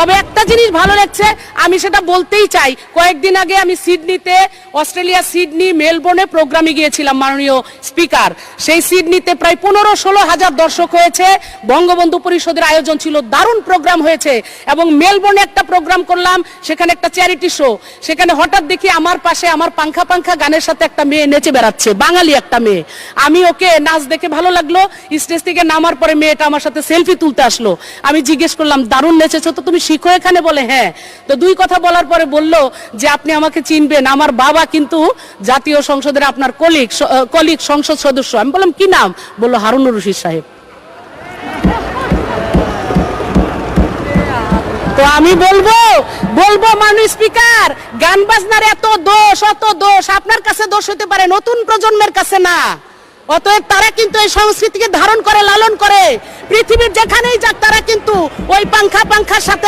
তবে একটা জিনিস ভালো লাগছে, আমি সেটা বলতেই চাই। কয়েকদিন আগে আমি সিডনিতে অস্ট্রেলিয়া সিডনি, মেলবোর্নে প্রোগ্রামে গিয়েছিলাম মাননীয় স্পিকার। সেই সিডনিতে প্রায় পনেরো ষোলো হাজার দর্শক হয়েছে। বঙ্গবন্ধু পরিষদের আয়োজন ছিল, দারুণ প্রোগ্রাম হয়েছে। এবং মেলবোর্নে একটা প্রোগ্রাম করলাম, সেখানে একটা চ্যারিটি শো। সেখানে হঠাৎ দেখি আমার পাশে, আমার পাংখা পাংখা গানের সাথে একটা মেয়ে নেচে বেড়াচ্ছে, বাঙালি একটা মেয়ে। আমি ওকে নাচ দেখে ভালো লাগল, স্টেজ থেকে নামার পরে মেয়েটা আমার সাথে সেলফি তুলতে আসলো। আমি জিজ্ঞেস করলাম, দারুণ নেচেছো তো তুমি শিখো এখানে বলে হ্যাঁ। তো দুই কথা বলার পরে বলল যে, আপনি আমাকে চিনবেন। আমার বাবা কিন্তু জাতীয় সংসদের আপনার কলিগ কলিগ সংসদ সদস্য। আমি বললাম, কি নাম? বলল হারুনুর রশিদ সাহেব। তো আমি বলব বলব মানুষ স্পিকার, গান বাজনার এত দোষ, অত দোষ, আপনার কাছে দোষ হতে পারে, নতুন প্রজন্মের কাছে না। অতএব তারা কিন্তু এই সংস্কৃতিকে ধারণ করে, লালন করে। পৃথিবীর যেখানেই যাক, তারা কিন্তু ওই পাংখা পাংখার সাথে